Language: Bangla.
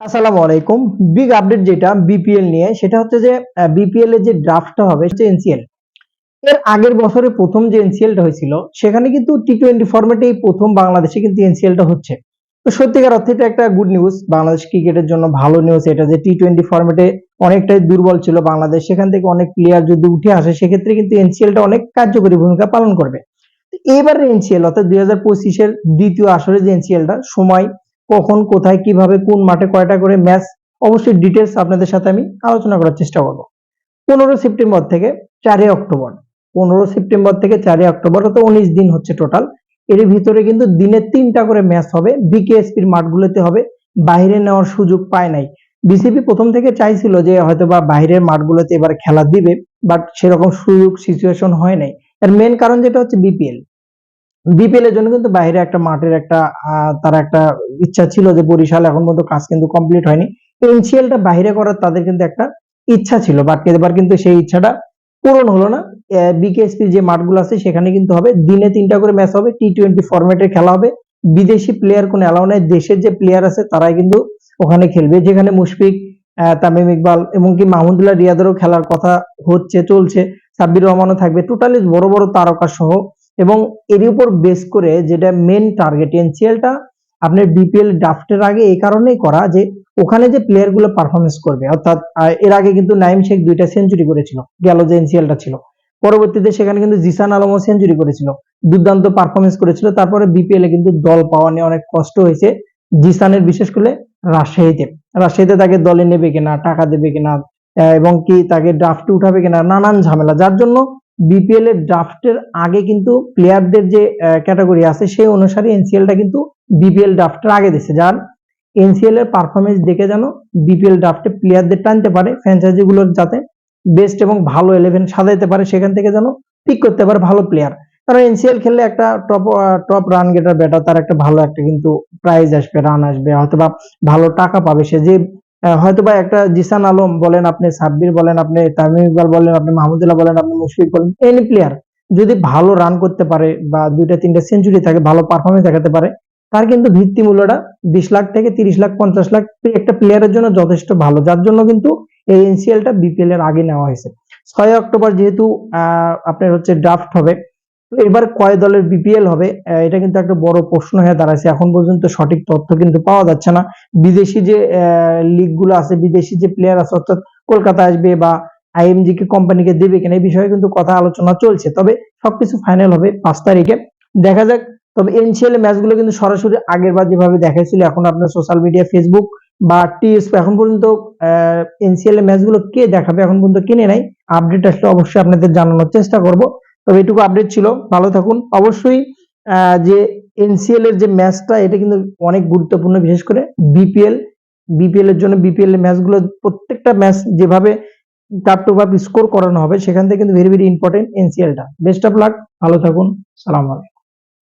আসসালামু আলাইকুম। বিগ আপডেট যেটা বিপিএল নিয়ে, সেটা হচ্ছে যে বিপিএল এর যে ড্রাফটটা হবে, সেটা এনসিএল এর আগের বছরে প্রথম যে এনসিএলটা হয়েছিল, সেখানে কিন্তু টি টোয়েন্টি ফরম্যাটে এই প্রথম বাংলাদেশে কিন্তু এনসিএলটা হচ্ছে। তো সত্যিকার অর্থে এটা একটা গুড নিউজ বাংলাদেশ ক্রিকেটের জন্য ভালো নিউজ এটা যে টি টোয়েন্টি ফরম্যাটে অনেকটাই দুর্বল ছিল বাংলাদেশ। সেখান থেকে অনেক প্লেয়ার যদি উঠে আসে, সেক্ষেত্রে কিন্তু এনসিএলটা অনেক কার্যকরী ভূমিকা পালন করবে। এবারের এনসিএল অর্থাৎ দুই হাজার পঁচিশের দ্বিতীয় আসরে যে এনসিএলটা সময় কখন, কোথায়, কীভাবে, কোন মাঠে কয়টা করে ম্যাচ, অবশ্যই ডিটেলস আপনাদের সাথে আমি আলোচনা করার চেষ্টা করব। পনেরো সেপ্টেম্বর থেকে চারই অক্টোবর। পনেরো সেপ্টেম্বর থেকে চারই অক্টোবর তো উনিশ দিন হচ্ছে টোটাল এর ভিতরে কিন্তু দিনে তিনটা করে ম্যাচ হবে বিকেএসপির মাঠগুলোতে হবে, বাইরে নেওয়ার সুযোগ পায় নাই। বিসিবি প্রথম থেকে চাইছিল যে হয়তো বা বাইরের মাঠগুলোতে এবার খেলা দিবে বাট সেরকম সুযোগ সিচুয়েশন হয় নাই। এর মেন কারণ যেটা হচ্ছে বিপিএল বিপিএল এর জন্য কিন্তু বাইরে একটা মাঠের একটা তার একটা ইচ্ছা ছিল যে বরিশাল এখন পর্যন্ত কাজ কিন্তু কমপ্লিট হয়নি। এনসিএলটা বাইরে করার তাদের কিন্তু একটা ইচ্ছা ছিল বাট এবার কিন্তু সেই ইচ্ছাটা পূরণ হলো না। বিকেএসপি যে মাঠগুলো আছে সেখানে কিন্তু হবে, দিনে তিনটা করে ম্যাচ হবে টি টোয়েন্টি ফরম্যাটের খেলা হবে। বিদেশি প্লেয়ার কোনো অ্যালাউ নাই, দেশের যে প্লেয়ার আছে তারাই কিন্তু ওখানে খেলবে। যেখানে মুশফিক তামিম ইকবাল এবং কি মাহমুদুল্লাহ রিয়াদেরও খেলার কথা হচ্ছে, চলছে। সাব্বির রহমানও থাকবে। টোটালি বড় বড় তারকা সহ এবং এর উপর বেস করে যেটা মেন টার্গেট এনসিএলটা আপনার বিপিএল ড্রাফটের আগে এই কারণেই করা যে ওখানে যে প্লেয়ারগুলো পারফরমেন্স করবে, অর্থাৎ এর আগে কিন্তু নাইম শেখ দুইটা সেঞ্চুরি করেছিল, গেল যে এনসিএলটা ছিল। পরবর্তীতে সেখানে কিন্তু জিসান আলমও সেঞ্চুরি করেছিল, দুর্দান্ত পারফরমেন্স করেছিল, তারপরে বিপিএল এ কিন্তু দল পাওয়া নিয়ে অনেক কষ্ট হয়েছে। জিসানের বিশেষ করে রাজশাহীতে রাজশাহীতে তাকে দলে নেবে কিনা, টাকা দেবে কিনা এবং কি তাকে ড্রাফটে উঠাবে কিনা, নানান ঝামেলা, যার জন্য বিপিএল এর ড্রাফটের আগে কিন্তু প্লেয়ারদের যে ক্যাটাগরি আছে, সেই অনুসারে এনসিএলটা কিন্তু বিপিএল ড্রাফটের আগে দিচ্ছে যার এনসিএল এর পারফরমেন্স দেখে যেন বিপিএল ড্রাফটে প্লেয়ারদের টানতে পারে ফ্র্যাঞ্চাইজি গুলোর যাতে বেস্ট এবং ভালো ইলেভেন সাজাইতে পারে, সেখান থেকে যেন পিক করতে পারে ভালো প্লেয়ার কারণ এনসিএল খেললে একটা top top run getter batter তার একটা ভালো একটা কিন্তু প্রাইজ আসবে রান আসবে, হয়তোবা ভালো টাকা পাবে, সে যে আহ, হয়তোবা একটা জিসান আলম বলেন আপনি সাব্বির বলেন আপনি তামিম ইকবাল বলেন আপনি মাহমুদুল্লাহ বলেন আপনি মুশফিক বলেন এনি প্লেয়ার যদি ভালো রান করতে পারে বা দুইটা তিনটা সেঞ্চুরি থাকে ভালো পারফরমেন্স দেখাতে পারে তার কিন্তু ভিত্তি মূল্যটা বিশ লাখ থেকে তিরিশ লাখ পঞ্চাশ লাখ একটা প্লেয়ারের জন্য যথেষ্ট ভালো। যার জন্য কিন্তু এই এনসিএলটা বিপিএল এর আগে নেওয়া হয়েছে। ছয় অক্টোবর যেহেতু আহ, আপনার হচ্ছে ড্রাফট হবে তো এবার কয় দলের বিপিএল হবে? এটা কিন্তু একটা বড় প্রশ্ন হয়ে দাঁড়াচ্ছে এখন পর্যন্ত সঠিক তথ্য কিন্তু পাওয়া যাচ্ছে না। বিদেশি যে লিগগুলো আছে, বিদেশি যে প্লেয়ার আছে, অর্থাৎ কলকাতা আসবে বা আইএমজি কে কোম্পানিকে দেবে কিনা, এই বিষয়ে কিন্তু কথা আলোচনা চলছে। তবে সবকিছু ফাইনাল হবে পাঁচ তারিখে। দেখা যাক। তবে এনসিএল ম্যাচগুলো কিন্তু সরাসরি আগের বার যেভাবে দেখাইছিল, এখন আপনার সোশ্যাল মিডিয়া ফেসবুক বা টিএসপি এখন পর্যন্ত এনসিএল ম্যাচগুলো কে দেখাবে, এখন পর্যন্ত কিনে নাই। আপডেট আসলে অবশ্যই আপনাদের জানানোর চেষ্টা করব। তবে এটুকু আপডেট ছিল। ভালো থাকুন। অবশ্যই যে এনসিএল এর যে ম্যাচটা এটা কিন্তু অনেক গুরুত্বপূর্ণ, বিশেষ করে বিপিএল বিপিএল এর জন্য বিপিএল এর ম্যাচগুলো প্রত্যেকটা ম্যাচ যেভাবে টাপ টু স্কোর করানো হবে, সেখান থেকে কিন্তু ভেরি ভেরি ইম্পর্টেন্ট এনসিএলটা বেস্ট অফ লাক ভালো থাকুন। সালাম আলাইকুম।